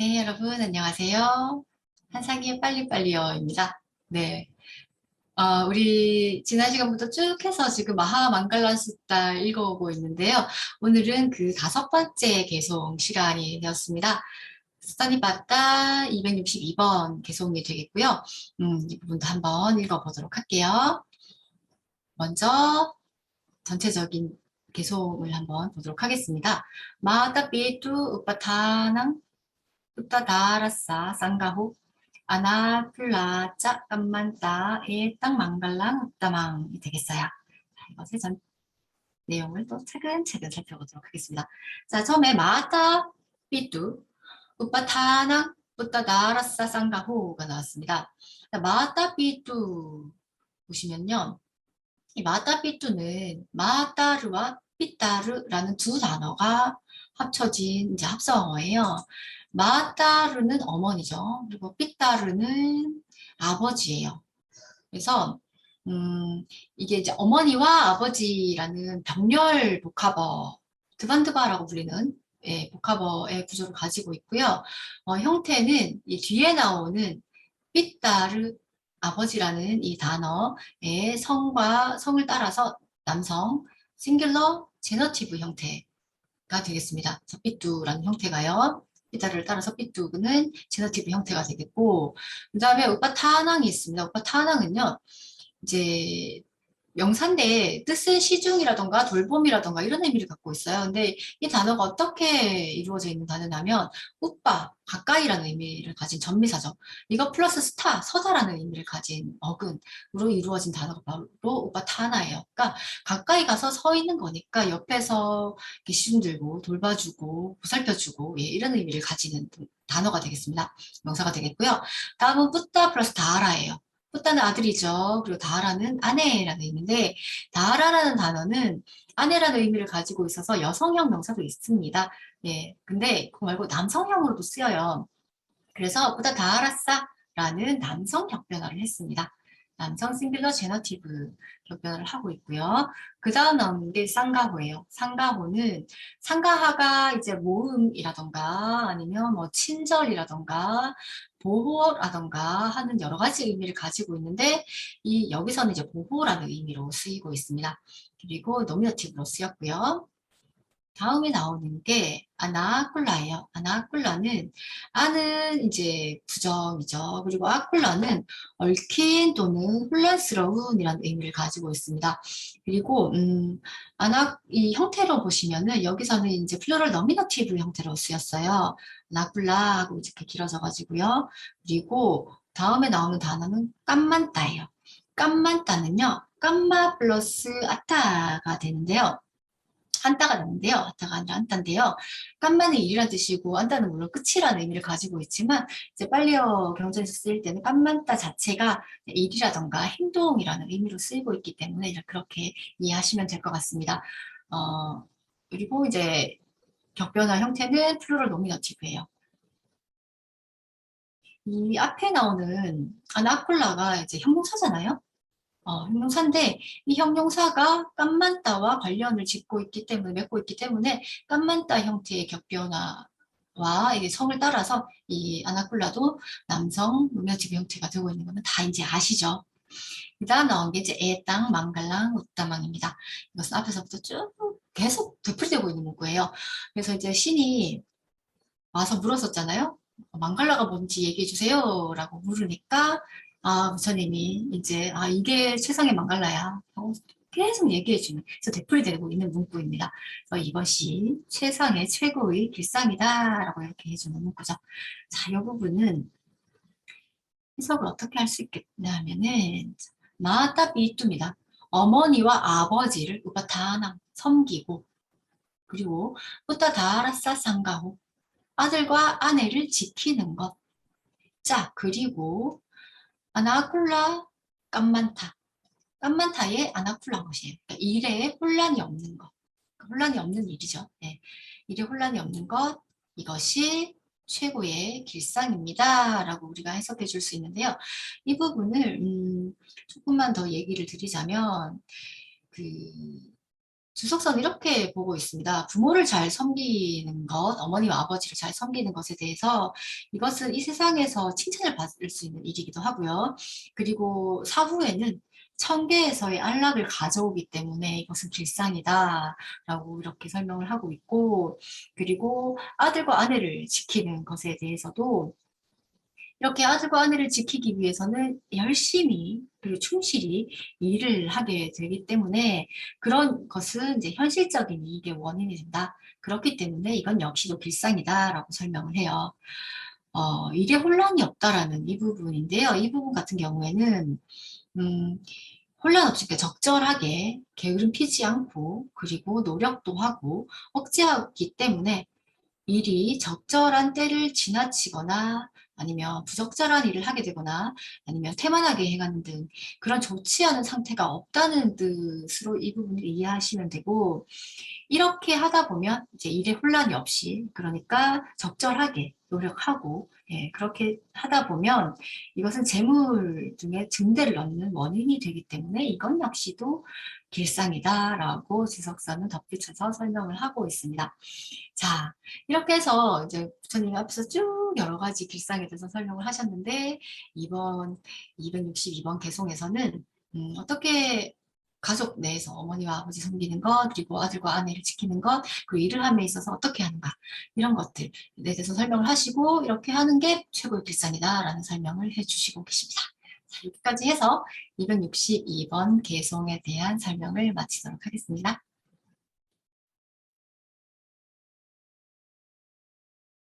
네, 여러분, 안녕하세요. 한상희의 빨리빨리요입니다. 네. 어, 우리 지난 시간부터 쭉 해서 지금 마하 망갈란 수다 읽어오고 있는데요. 오늘은 그 다섯 번째 개송 시간이 되었습니다. 바다 262번 개송이 되겠고요. 음, 이 부분도 한번 읽어보도록 할게요. 먼저 전체적인 개송을 한번 보도록 하겠습니다. 마다 비투 우빠타낭 뚜따다라싸 쌍가후 아나플라짜 깜만따 에땅 망갈랑 웃다망이 되겠어요. 자, 이것의 전 내용을 또 차근차근 살펴보도록 하겠습니다. 자, 처음에 마따 삐뚜 우빠타낭 뚜따다라싸 쌍가후가 나왔습니다. 자, 마따 삐뚜 보시면요. 이 마따 삐뚜는 마따르와 삐따르라는 두 단어가 합쳐진 이제 합성어예요. 마따르는 어머니죠. 그리고 삐따르는 아버지예요. 그래서 음, 이게 이제 어머니와 아버지라는 병렬 복합어, 드반드바라고 불리는 예, 복합어의 구조를 가지고 있고요. 어, 형태는 이 뒤에 나오는 삐따르 아버지라는 이 단어의 성과 성을 따라서 남성 싱귤러 제너티브 형태가 되겠습니다. 삐뚜라는 형태가요. 삐따를 따라서 삐뚜는 제너티브 형태가 되겠고 그 다음에 오빠 타낭이 있습니다. 오빠 타낭은요. 이제 명사인데 뜻은 시중이라던가 돌봄이라던가 이런 의미를 갖고 있어요. 근데 이 단어가 어떻게 이루어져 있는 단어냐면 오빠, 가까이라는 의미를 가진 전미사죠. 이거 플러스 스타, 서다라는 의미를 가진 어근으로 이루어진 단어가 바로 오빠 타나예요. 그러니까 가까이 가서 서 있는 거니까 옆에서 시중 들고 돌봐주고 보살펴주고 예, 이런 의미를 가지는 단어가 되겠습니다. 명사가 되겠고요. 다음은 뿌따 플러스 다하라예요. 뿌따는 아들이죠. 그리고 다하라는 아내라는 의미인데 다하라라는 단어는 아내라는 의미를 가지고 있어서 여성형 명사도 있습니다. 예, 근데 그거 말고 남성형으로도 쓰여요. 그래서 뿌따 다하라싸라는 남성 격변화를 했습니다. 남성 싱글러 제너티브 격변을 하고 있고요. 그 다음 나오는 게 쌍가호예요. 쌍가호는 상가하가 이제 모음이라던가 아니면 뭐 친절이라던가 보호라던가 하는 여러 가지 의미를 가지고 있는데 이 여기서는 이제 보호라는 의미로 쓰이고 있습니다. 그리고 노미너티브로 쓰였고요. 다음에 나오는 게 아나아쿨라예요. 아나아쿨라는 아는 이제 부정이죠. 그리고 아쿨라는 얽힌 또는 혼란스러운이라는 의미를 가지고 있습니다. 그리고 음, 아나 이 형태로 보시면은 여기서는 이제 플루럴 너미너티브 형태로 쓰였어요. 나쿨라하고 이렇게 길어져 가지고요. 그리고 다음에 나오는 단어는 깜만따예요. 깜만따는요. 깜마 플러스 아타가 되는데요. 한따가 나는데요. 한따가 아니라 한따인데요. 깜만은 일이란 뜻이고 한따는 물론 끝이라는 의미를 가지고 있지만 이제 빨리어 경전에서 쓰일 때는 깜만따 자체가 일이라던가 행동이라는 의미로 쓰이고 있기 때문에 그렇게 이해하시면 될 것 같습니다. 어, 그리고 이제 격변화 형태는 플루럴 노미너티브예요. 이 앞에 나오는 아나콜라가 이제 형용사잖아요. 어, 형용사인데 이 형용사가 깜만따와 관련을 짓고 있기 때문에 맺고 있기 때문에 깜만따 형태의 격변화와 이게 성을 따라서 이 아나콜라도 남성 노미너티브 형태가 되고 있는 거는 다 이제 아시죠. 그 다음 나온 게 이제 애땅, 망갈랑, 웃다망입니다. 이것은 앞에서부터 쭉 계속 되풀이되고 있는 문구예요. 그래서 이제 신이 와서 물었었잖아요. 망갈라가 뭔지 얘기해 주세요. 라고 물으니까 아, 부처님이 이제 아 이게 최상의 망갈라야 하고 계속 얘기해 주는 그래서 되풀이되고 있는 문구입니다. 이것이 최상의 최고의 길상이다 라고 이렇게 해주는 문구죠. 자, 이 부분은 해석을 어떻게 할 수 있겠냐 하면은 마따 비뚜입니다. 어머니와 아버지를 우바타나 섬기고 그리고 다라싸 상가호 아들과 아내를 지키는 것. 자, 그리고 아나쿨라 깜만타. 깜만타의 아나쿨라 것이에요. 그러니까 일에 혼란이 없는 것. 혼란이 없는 일이죠. 네. 일에 혼란이 없는 것. 이것이 최고의 길상입니다. 라고 우리가 해석해 줄 수 있는데요. 이 부분을 음, 조금만 더 얘기를 드리자면 그 주석서는 이렇게 보고 있습니다. 부모를 잘 섬기는 것, 어머니와 아버지를 잘 섬기는 것에 대해서 이것은 이 세상에서 칭찬을 받을 수 있는 일이기도 하고요. 그리고 사후에는 천계에서의 안락을 가져오기 때문에 이것은 길상이다 라고 이렇게 설명을 하고 있고 그리고 아들과 아내를 지키는 것에 대해서도 이렇게 아들과 아내를 지키기 위해서는 열심히 그리고 충실히 일을 하게 되기 때문에 그런 것은 이제 현실적인 이익의 원인이 된다. 그렇기 때문에 이건 역시도 길상이다라고 설명을 해요. 어, 일에 혼란이 없다라는 이 부분인데요. 이 부분 같은 경우에는 음, 혼란 없이 적절하게 게으름 피지 않고 그리고 노력도 하고 억제하기 때문에 일이 적절한 때를 지나치거나 아니면 부적절한 일을 하게 되거나 아니면 태만하게 행하는 등 그런 좋지 않은 상태가 없다는 뜻으로 이 부분을 이해하시면 되고 이렇게 하다 보면 이제 일에 혼란이 없이 그러니까 적절하게 노력하고 예, 그렇게 하다 보면 이것은 재물 중에 증대를 얻는 원인이 되기 때문에 이건 역시도 길상이다라고 지석사는 덧붙여서 설명을 하고 있습니다. 자, 이렇게 해서 이제 부처님이 앞에서 쭉 여러 가지 길상에 대해서 설명을 하셨는데 이번 262번 개송에서는 음, 어떻게 가족 내에서 어머니와 아버지 섬기는 것, 그리고 아들과 아내를 지키는 것, 그리고 일을 함에 있어서 어떻게 하는가 이런 것들에 대해서 설명을 하시고 이렇게 하는 게 최고의 길상이다라는 설명을 해주시고 계십니다. 자, 여기까지 해서 262번 개송에 대한 설명을 마치도록 하겠습니다.